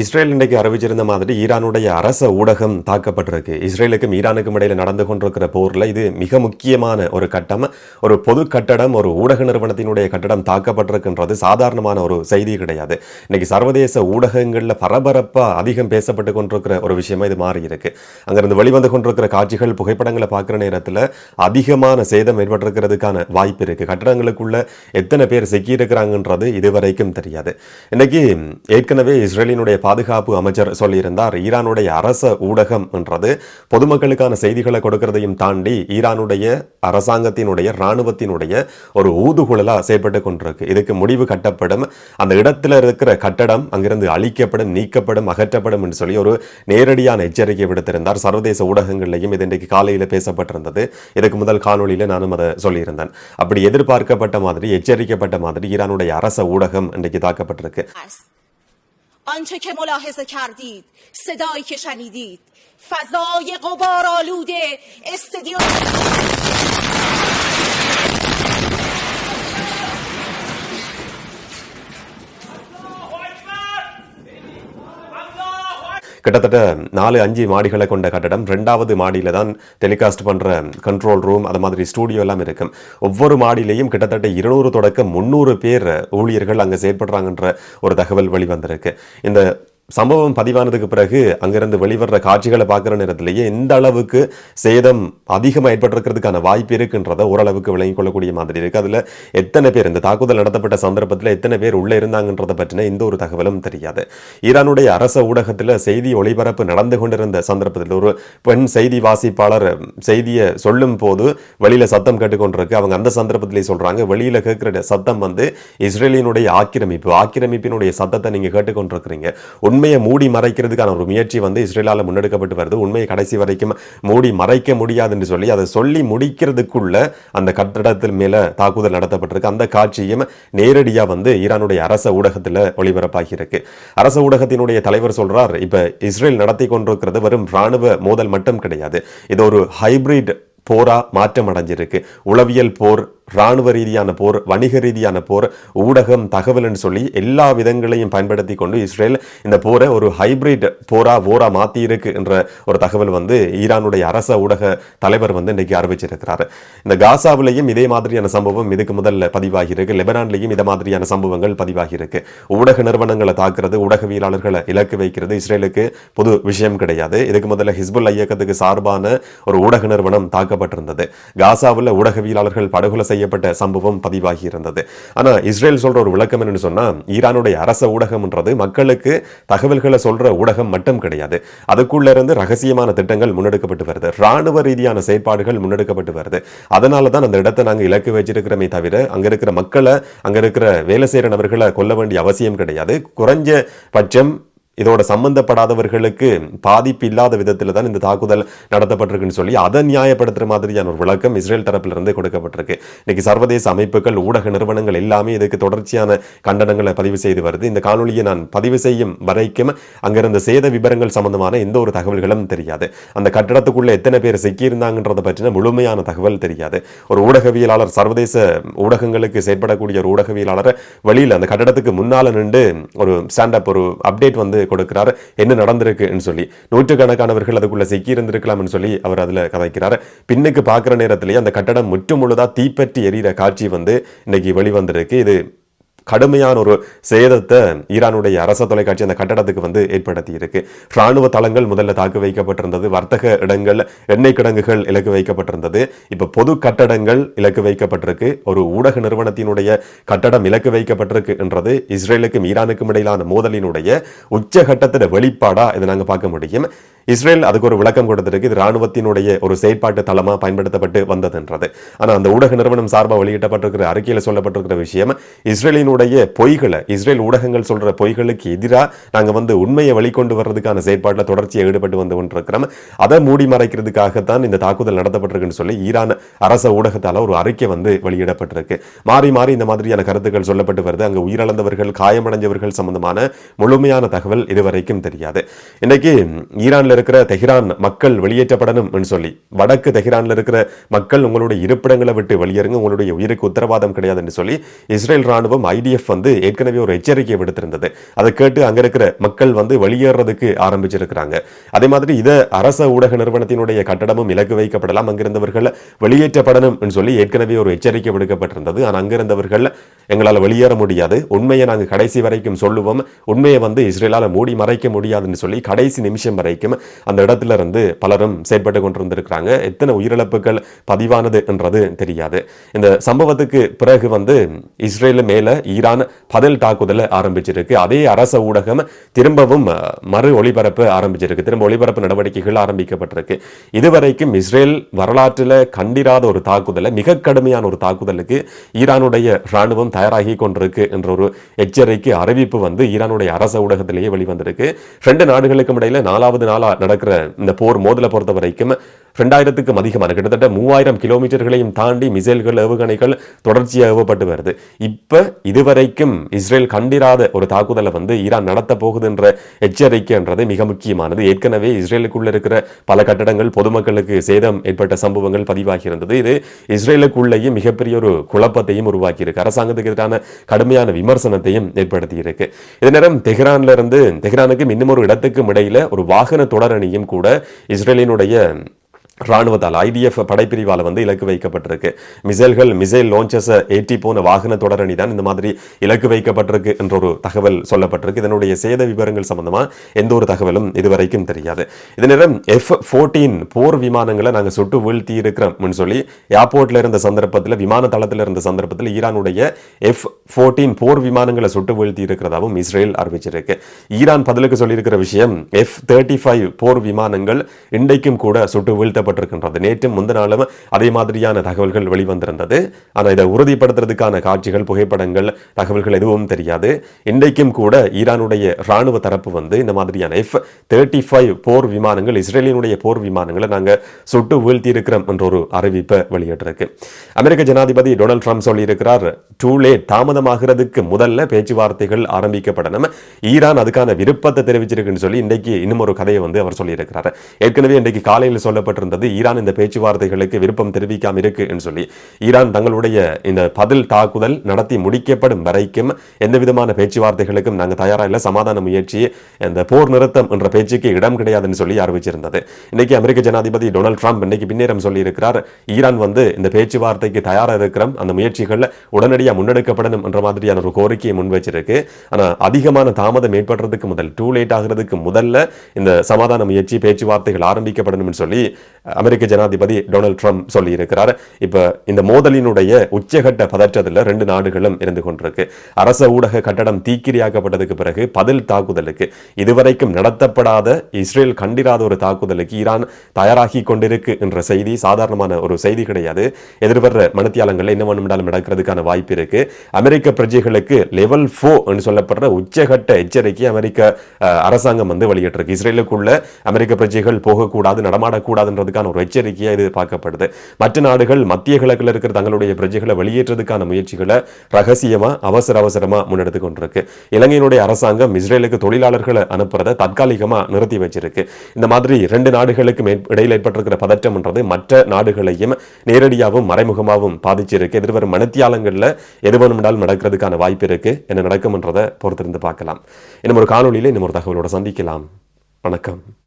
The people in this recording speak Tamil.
இஸ்ரேல் இன்றைக்கு அறிவிச்சிருந்த மாதிரி ஈரானுடைய அரச ஊடகம் தாக்கப்பட்டிருக்கு. இஸ்ரேலுக்கும் ஈரானுக்கும் இடையில் நடந்து கொண்டிருக்கிற போரில் இது மிக முக்கியமான ஒரு கட்டம். ஒரு பொது கட்டடம் ஒரு ஊடக நிறுவனத்தினுடைய கட்டடம் தாக்கப்பட்டிருக்கின்றது. சாதாரணமான ஒரு செய்தி கிடையாது. இன்னைக்கு சர்வதேச ஊடகங்களில் பரபரப்பாக அதிகம் பேசப்பட்டு கொண்டிருக்கிற ஒரு விஷயமா இது மாறி இருக்கு. அங்கிருந்து வெளிவந்து கொண்டிருக்கிற காட்சிகள் புகைப்படங்களை பார்க்குற நேரத்தில் அதிகமான சேதம் ஏற்பட்டிருக்கிறதுக்கான வாய்ப்பு இருக்குது கட்டடங்களுக்குள்ள எத்தனை பேர் சிக்கியிருக்கிறாங்கன்றது இதுவரைக்கும் தெரியாது. இன்னைக்கு ஏற்கனவே இஸ்ரேலினுடைய பாதுகாப்பு அமைச்சர் சொல்லியிருந்தார். ஈரானுடைய அரச ஊடகம் என்றது பொதுமக்களுக்கான செய்திகளை கொடுக்கிறதையும் தாண்டி ஈரானுடைய அரசாங்கத்தினுடைய இராணுவத்தினுடைய ஒரு ஊதுகுழலாக செயற்பட்டு கொண்டிருக்கு. இதுக்கு முடிவு கட்டப்படும். அந்த இடத்துல இருக்கிற கட்டடம் அங்கிருந்து அழிக்கப்படும் நீக்கப்படும் அகற்றப்படும் என்று சொல்லி ஒரு நேரடியான எச்சரிக்கை விடுத்திருந்தார். சர்வதேச ஊடகங்கள்லையும் இது இன்றைக்கு காலையில் பேசப்பட்டிருந்தது. இதுக்கு முதல் காணொலியில் நானும் அதை சொல்லியிருந்தேன். அப்படி எதிர்பார்க்கப்பட்ட மாதிரி எச்சரிக்கப்பட்ட மாதிரி ஈரானுடைய அரச ஊடகம் இன்றைக்கு தாக்கப்பட்டிருக்கு. آنچه که ملاحظه کردید صدایی که شنیدید. فضای غبارآلود استدیوم கிட்டத்தட்ட நாலு அஞ்சு மாடிகளை கொண்ட கட்டடம். ரெண்டாவது மாடியில் தான் டெலிகாஸ்ட் பண்ணுற கண்ட்ரோல் ரூம் அது மாதிரி ஸ்டூடியோ எல்லாம் இருக்கும் ஒவ்வொரு மாடியிலையும் கிட்டத்தட்ட இருநூறு தொடக்க முந்நூறு பேர் ஊழியர்கள் அங்கே செயற்படுறாங்கன்ற ஒரு தகவல் வெளிவந்திருக்கு. இந்த சம்பவம் பதிவானதுக்கு பிறகு அங்கிருந்து வெளிவர்ற காட்சிகளை பார்க்குற நேரத்திலேயே இந்த அளவுக்கு சேதம் அதிகமாக ஏற்பட்டிருக்கிறதுக்கான வாய்ப்பு இருக்குன்றதை ஓரளவுக்கு விளங்கிக் கொள்ளக்கூடிய மாதிரி இருக்கு. அதில் எத்தனை பேர் இந்த தாக்குதல் நடத்தப்பட்ட சந்தர்ப்பத்தில் எத்தனை பேர் உள்ளே இருந்தாங்கன்றதை பற்றின எந்த ஒரு தகவலும் தெரியாது. ஈரானுடைய அரச ஊடகத்தில் செய்தி ஒளிபரப்பு நடந்து கொண்டிருந்த சந்தர்ப்பத்தில் ஒரு பெண் செய்தி வாசிப்பாளர் செய்தியை சொல்லும் போது வெளியில் சத்தம் கேட்டுக்கொண்டிருக்கு. அவங்க அந்த சந்தர்ப்பத்திலே சொல்கிறாங்க வெளியில் கேட்குற சத்தம் வந்து இஸ்ரேலினுடைய ஆக்கிரமிப்பு ஆக்கிரமிப்பினுடைய சத்தத்தை நீங்கள் கேட்டுக்கொண்டிருக்கிறீங்க. உண்மையை மூடி மறைக்கிறதுக்கான ஒரு முயற்சி வந்து இஸ்ரேலால் முன்னெடுக்கப்பட்டு வருது. உண்மையை கடைசி வரைக்கும் மூடி மறைக்க முடியாதுன்னு சொல்லி அதை சொல்லி முடிக்கிறதுக்குள்ள அந்த கட்டடத்தில் மேலே தாக்குதல் நடத்தப்பட்டிருக்கு. அந்த காட்சியும் நேரடியாக வந்து ஈரானுடைய அரச ஊடகத்தில் ஒளிபரப்பாகியிருக்கு அரச ஊடகத்தினுடைய தலைவர் சொல்றார் இப்போ இஸ்ரேல் நடத்தி கொண்டிருக்கிறது வெறும் ராணுவ மோதல் மட்டும் கிடையாது. இது ஒரு ஹைபிரிட் போரா மாற்றம் அடைஞ்சிருக்கு. உளவியல் போர் ராணுவ ரீதியான போர் வணிக ரீதியான போர் ஊடகம் தகவல்னு சொல்லி எல்லா விதங்களையும் பயன்படுத்தி கொண்டு இஸ்ரேல் இந்த போரை ஒரு ஹைபிரிட் போரா போரா மாத்தியிருக்கு என்ற ஒரு தகவல் வந்து ஈரானுடைய அரச ஊடக தலைவர் வந்து இன்னைக்கு அறிவிச்சிருக்கிறாரு. இந்த காசாவிலையும் இதே மாதிரியான சம்பவம் இதுக்கு முதல்ல பதிவாகியிருக்கு லெபனான்லையும் இதை மாதிரியான சம்பவங்கள் பதிவாகியிருக்கு ஊடக நிறுவனங்களை தாக்குறது ஊடகவியலாளர்களை இலக்கு வைக்கிறது இஸ்ரேலுக்கு புது விஷயம் கிடையாது. இதுக்கு முதல்ல ஹிஸ்புல் இயக்கத்துக்கு சார்பான ஒரு ஊடக நிறுவனம் தாக்கப்பட்டிருந்தது. காசாவில் ஊடகவியலாளர்கள் படுகொலை செய்யப்பட்ட சம்பவம் பதிவாகி இருந்தது ஆனால் இஸ்ரேல் சொல்ற ஒரு விளக்கம் என்னன்னு சொன்னா ஈரானுடைய அரச ஊடகம்ன்றது மக்களுக்கு தகவல்களை சொல்ற ஊடகம் மட்டும் கிடையாது. அதுக்குள்ள இருந்து ரகசியமான திட்டங்கள் முன்னெடுக்கப்பட்டு வருது. ராணுவ ரீதியான செயற்பாடுகள் முன்னெடுக்கப்பட்டு வருது. அதனால தான் அந்த இடத்தை நாங்கள் இலக்கு வச்சிருக்கிறோமே தவிர அங்க இருக்கிற மக்களை அங்க இருக்கிற வேலை செய்கிற நபர்களை கொல்ல வேண்டிய அவசியம் கிடையாது. குறைஞ்ச பட்சம் இதோட சம்பந்தப்படாதவர்களுக்கு பாதிப்பு இல்லாத விதத்தில் தான் இந்த தாக்குதல் நடத்தப்பட்டிருக்குன்னு சொல்லி அதை நியாயப்படுத்துற மாதிரியான ஒரு விளக்கம் இஸ்ரேல் தரப்பிலிருந்து கொடுக்கப்பட்டிருக்கு. இன்னைக்கு சர்வதேச அமைப்புகள் ஊடக நிறுவனங்கள் எல்லாமே இதுக்கு தொடர்ச்சியான கண்டனங்களை பதிவு செய்து வருது. இந்த காணொலியை நான் பதிவு செய்யும் வரைக்கும் அங்கிருந்த சேத விவரங்கள் சம்பந்தமான எந்த ஒரு தகவல்களும் தெரியாது. அந்த கட்டடத்துக்குள்ளே எத்தனை பேர் சிக்கியிருந்தாங்கன்றதை பற்றின முழுமையான தகவல் தெரியாது. ஒரு ஊடகவியலாளர் சர்வதேச ஊடகங்களுக்கு செயற்படக்கூடிய ஒரு ஊடகவியலாளர் வெளியில் அந்த கட்டடத்துக்கு முன்னால் நின்று ஒரு ஸ்டாண்டப் ஒரு அப்டேட் வந்து கொடுக்கிறார். என்ன நடந்திருக்குன்னு சொல்லி. நூற்றுக்கணக்கானவர்கள் அதுக்குள்ள சிக்கி இருந்திருக்கலாம்னு சொல்லி அவர் அதில் கதைக்கிறார். பின்னுக்கு பார்க்குற நேரத்திலேயே அந்த கட்டடம் முற்று முழுதா தீப்பற்றி எரியிற காட்சி வந்து இன்னைக்கு வெளிவந்திருக்கு. இது கடுமையான ஒரு சேதத்தை ஈரானுடைய அரச தொலைக்காட்சி அந்த கட்டடத்துக்கு வந்து ஏற்படுத்தி இருக்கு ராணுவ தளங்கள் முதல்ல தாக்கு வைக்கப்பட்டிருந்தது. வர்த்தக இடங்கள் எண்ணெய் கிடங்குகள் இலக்கு வைக்கப்பட்டிருந்தது. இப்ப பொது கட்டடங்கள் இலக்கு வைக்கப்பட்டிருக்கு. ஒரு ஊடக நிறுவனத்தினுடைய கட்டடம் இலக்கு வைக்கப்பட்டிருக்கு என்றது இஸ்ரேலுக்கும் ஈரானுக்கும் இடையிலான மோதலினுடைய உச்சகட்டத்தின வெளிப்பாடா இதை நாங்கள் பார்க்க முடியும். இஸ்ரேல் அதுக்கு ஒரு விளக்கம் கொடுத்திருக்கு. இது ராணுவத்தினுடைய ஒரு செயற்பாட்டு தளமாக பயன்படுத்தப்பட்டு வந்ததுன்றது. ஆனால் அந்த ஊடக நிறுவனம் சார்பாக வெளியிடப்பட்டிருக்கிற அறிக்கையில் சொல்லப்பட்டிருக்கிற விஷயம் இஸ்ரேலினுடைய பொய்களை இஸ்ரேல் ஊடகங்கள் சொல்கிற பொய்களுக்கு எதிராக நாங்கள் வந்து உண்மையை வெளிக்கொண்டு வர்றதுக்கான செயற்பாட்டில் தொடர்ச்சியை ஈடுபட்டு வந்து கொண்டிருக்கிறோம். அதை மூடி மறைக்கிறதுக்காகத்தான் இந்த தாக்குதல் நடத்தப்பட்டிருக்குன்னு சொல்லி ஈரான் அரச ஊடகத்தால் ஒரு அறிக்கை வந்து வெளியிடப்பட்டிருக்கு. மாறி மாறி இந்த மாதிரியான கருத்துக்கள் சொல்லப்பட்டு வருது. அங்கே உயிரிழந்தவர்கள் காயமடைஞ்சவர்கள் சம்பந்தமான முழுமையான தகவல் இதுவரைக்கும் தெரியாது. இன்னைக்கு ஈரானில் ஈரான்ல இருக்கிற தெஹ்ரான் மக்கள் வெளியேற்றப்படணும் சொல்லி வடக்கு தெஹ்ரான்ல இருக்கிற மக்கள் உங்களுடைய இருப்பிடங்களை விட்டு வெளியேறுங்க உங்களுடைய உயிருக்கு உத்தரவாதம் கிடையாதுன்னு சொல்லி இஸ்ரேல் ராணுவம் ஐடிஎஃப் வந்து ஏற்கனவே ஒரு எச்சரிக்கை விடுத்திருந்தது. அதை கேட்டு அங்க இருக்கிற மக்கள் வந்து வெளியேறதுக்கு ஆரம்பிச்சிருக்கிறாங்க. அதே மாதிரி இதை அரச ஊடக நிறுவனத்தினுடைய கட்டடமும் இலக்கு வைக்கப்படலாம். அங்கிருந்தவர்கள் வெளியேற்றப்படணும் சொல்லி ஏற்கனவே ஒரு எச்சரிக்கை விடுக்கப்பட்டிருந்தது. ஆனால் அங்கிருந்தவர்கள் எங்களால் வெளியேற முடியாது. உண்மையை நாங்கள் கடைசி வரைக்கும் சொல்லுவோம். உண்மையை வந்து இஸ்ரேலால் மூடி மறைக்க முடியாதுன்னு சொல்லி கடைசி நிமிஷம் வரைக்கும் அந்த இடத்துல இருந்து பலரும் செயற்பட்டு கொண்டிருந்திருக்கிறாங்க. எத்தனை உயிரிழப்புகள் பதிவானது என்றது தெரியாது. இந்த சம்பவத்துக்கு பிறகு வந்து இஸ்ரேல் மேல ஈரான் பதில் தாக்குதலை ஆரம்பிச்சிருக்கு. அதே அரச ஊடகம் திரும்பவும் மறு ஒளிபரப்பு ஆரம்பிச்சிருக்கு. திரும்ப ஒளிபரப்பு நடவடிக்கைகள் ஆரம்பிக்கப்பட்டிருக்கு. இதுவரைக்கும் இஸ்ரேல் வரலாற்றில் கண்டிராத ஒரு தாக்குதலை மிக கடுமையான ஒரு தாக்குதலுக்கு ஈரானுடைய இராணுவம் தயாராகி கொண்டிருக்கு என்ற ஒரு எச்சரிக்கை அறிவிப்பு வந்து ஈரானுடைய அரச ஊடகத்திலேயே வெளிவந்திருக்கு. ரெண்டு நாடுகளுக்கும் இடையில நாலாவது நாளா நடக்கிற இந்த போர் மோதலை பொறுத்த வரைக்கும் ரெண்டாயிரத்துக்கும் அதிகமான. கிட்டத்தட்ட மூவாயிரம் கிலோமீட்டர்களையும் தாண்டி மிசைல்கள் ஏவுகணைகள் தொடர்ச்சியாக ஏவப்பட்டு வருது. இப்போ இதுவரைக்கும் இஸ்ரேல் கண்டிராத ஒரு தாக்குதலை வந்து ஈரான் நடத்த போகுதுன்ற எச்சரிக்கைன்றது மிக முக்கியமானது. ஏற்கனவே இஸ்ரேலுக்குள்ள இருக்கிற பல கட்டடங்கள் பொதுமக்களுக்கு சேதம் ஏற்பட்ட சம்பவங்கள் பதிவாகி இருந்தது இது இஸ்ரேலுக்குள்ளேயும் மிகப்பெரிய ஒரு குழப்பத்தையும் உருவாக்கியிருக்கு. அரசாங்கத்துக்கு எதிரான கடுமையான விமர்சனத்தையும் ஏற்படுத்தியிருக்கு. இதே நேரம் தெஹ்ரான்ல இருந்து தெஹ்ரானுக்கும் இன்னும் ஒரு இடத்துக்கும் இடையில ஒரு வாகன தொடரணியும் கூட இஸ்ரேலினுடைய ராணுவத்தால் ஐடிஎஃப் படைப்பிரிவால் வந்து இலக்கு வைக்கப்பட்டிருக்கு. மிசைல்கள் மிசைல் லான்ச்சஸ் ஏற்றி போன வாகன தொடரணி தான் இந்த மாதிரி இலக்கு வைக்கப்பட்டிருக்கு என்ற ஒரு தகவல் சொல்லப்பட்டிருக்கு. இதனுடைய சேத விவரங்கள் சம்பந்தமாக எந்த ஒரு தகவலும் இதுவரைக்கும் தெரியாது. இதனிடம் நேரம் எஃப் ஃபோர்டீன் போர் விமானங்களை நாங்கள் சுட்டு வீழ்த்தி இருக்கிறோம்னு சொல்லி ஏர்போர்ட்ல இருந்த சந்தர்ப்பத்தில் விமான தளத்தில் இருந்த சந்தர்ப்பத்தில் ஈரானுடைய எஃப் ஃபோர்டீன் போர் விமானங்களை சுட்டு வீழ்த்தி இருக்கிறதாவும் இஸ்ரேல் அறிவிச்சிருக்கு. ஈரான் பதிலுக்கு சொல்லியிருக்கிற விஷயம் எஃப் தேர்ட்டி ஃபைவ் போர் விமானங்கள் இன்றைக்கும் கூட சுட்டு வெளியிடப்பட்டிருக்கின்றது நேற்று முந்தினாலும் அதே மாதிரியான தகவல்கள் வெளிவந்திருந்தது. ஆனால் இதை உறுதிப்படுத்துறதுக்கான காட்சிகள் புகைப்படங்கள் தகவல்கள் எதுவும் தெரியாது. இன்றைக்கும் கூட ஈரானுடைய ராணுவ தரப்பு வந்து இந்த மாதிரியான எஃப் தேர்ட்டி ஃபைவ் போர் விமானங்கள் இஸ்ரேலினுடைய போர் விமானங்களை நாங்கள் சுட்டு வீழ்த்தி இருக்கிறோம் என்ற ஒரு அறிவிப்பை வெளியிட்டிருக்கு. அமெரிக்க ஜனாதிபதி டொனால்ட் ட்ரம்ப் சொல்லியிருக்கிறார் டூ லேட் தாமதமாகிறதுக்கு முதல்ல பேச்சுவார்த்தைகள் ஆரம்பிக்கப்படணும். ஈரான் அதுக்கான விருப்பத்தை தெரிவிச்சிருக்குன்னு சொல்லி இன்றைக்கு இன்னும் ஒரு கதையை வந்து அவர் சொல்லியிருக்கிறார். ஏற்கனவே இன்றைக்கு காலையில் சொல்லப்பட்டிருந்த சொல்லப்பட்டிருந்தது ஈரான் இந்த பேச்சுவார்த்தைகளுக்கு விருப்பம் தெரிவிக்காம இருக்கு என்று சொல்லி. ஈரான் தங்களுடைய இந்த பதில் தாக்குதல் நடத்தி முடிக்கப்படும் வரைக்கும் எந்த விதமான பேச்சுவார்த்தைகளுக்கும் நாங்கள் தயாரா இல்லை. சமாதான முயற்சி இந்த போர் நிறுத்தம் என்ற பேச்சுக்கு இடம் கிடையாதுன்னு சொல்லி அறிவிச்சிருந்தது. இன்னைக்கு அமெரிக்க ஜனாதிபதி டொனால்ட் ட்ரம்ப் இன்னைக்கு பின்னேறம் சொல்லி இருக்கிறார் ஈரான் வந்து இந்த பேச்சுவார்த்தைக்கு தயாராக இருக்கிறோம். அந்த முயற்சிகள் உடனடியாக முன்னெடுக்கப்படணும் என்ற மாதிரியான ஒரு கோரிக்கையை முன்வச்சிருக்கு ஆனால் அதிகமான தாமதம் ஏற்படுறதுக்கு முதல் டூ லேட் ஆகிறதுக்கு முதல்ல இந்த சமாதான முயற்சி பேச்சுவார்த்தைகள் ஆரம்பிக்கப்படணும்னு சொல்லி அமெரிக்க ஜனாதிபதி டொனால்ட் ட்ரம்ப் சொல்லியிருக்கிறார். இப்போ இந்த மோதலினுடைய உச்சகட்ட பதற்றத்தில் ரெண்டு நாடுகளும் இருந்து கொண்டிருக்கு. அரச ஊடக கட்டடம் தீக்கிரியாக்கப்பட்டதுக்கு பிறகு பதில் தாக்குதலுக்கு இதுவரைக்கும் நடத்தப்படாத இஸ்ரேல் கண்டிராத ஒரு தாக்குதலுக்கு ஈரான் தயாராகி கொண்டிருக்கு என்ற செய்தி சாதாரணமான ஒரு செய்தி கிடையாது. எதிர்வர்ற மனுத்தியாலங்களில் என்ன வேணும்னாலும் நடக்கிறதுக்கான வாய்ப்பு இருக்கு. அமெரிக்க பிரஜைகளுக்கு லெவல் ஃபோ சொல்லப்படுற உச்சகட்ட எச்சரிக்கை அமெரிக்க அரசாங்கம் வந்து வெளியிட்டிருக்கு. இஸ்ரேலுக்குள்ள அமெரிக்க பிரஜைகள் போகக்கூடாது நடமாடக்கூடாதுன்றதுக்கான ஒரு எச்சரிக்கையாக இது பார்க்கப்படுது. மற்ற நாடுகள் மத்திய கிழக்கில் இருக்கிற தங்களுடைய பிரஜைகளை வெளியேற்றதுக்கான முயற்சிகளை ரகசியமாக அவசர அவசரமாக முன்னெடுத்து கொண்டிருக்கு. இலங்கையினுடைய அரசாங்கம் இஸ்ரேலுக்கு தொழிலாளர்களை அனுப்புறதை தற்காலிகமாக நிறுத்தி வச்சிருக்கு. இந்த மாதிரி ரெண்டு நாடுகளுக்கு இடையில் ஏற்பட்டிருக்கிற பதற்றம்ன்றது மற்ற நாடுகளையும் நேரடியாகவும் மறைமுகமாகவும் பாதிச்சிருக்கு. எதிர்வரும் மனத்தியாலங்களில் எது வேணும்னாலும் நடக்கிறதுக்கான வாய்ப்பு இருக்கு. என்ன நடக்கும்ன்றதை பொறுத்திருந்து பார்க்கலாம். இன்னும் ஒரு காணொலியில் இன்னும் ஒரு தகவலோட சந்திக்கலாம். வணக்கம்.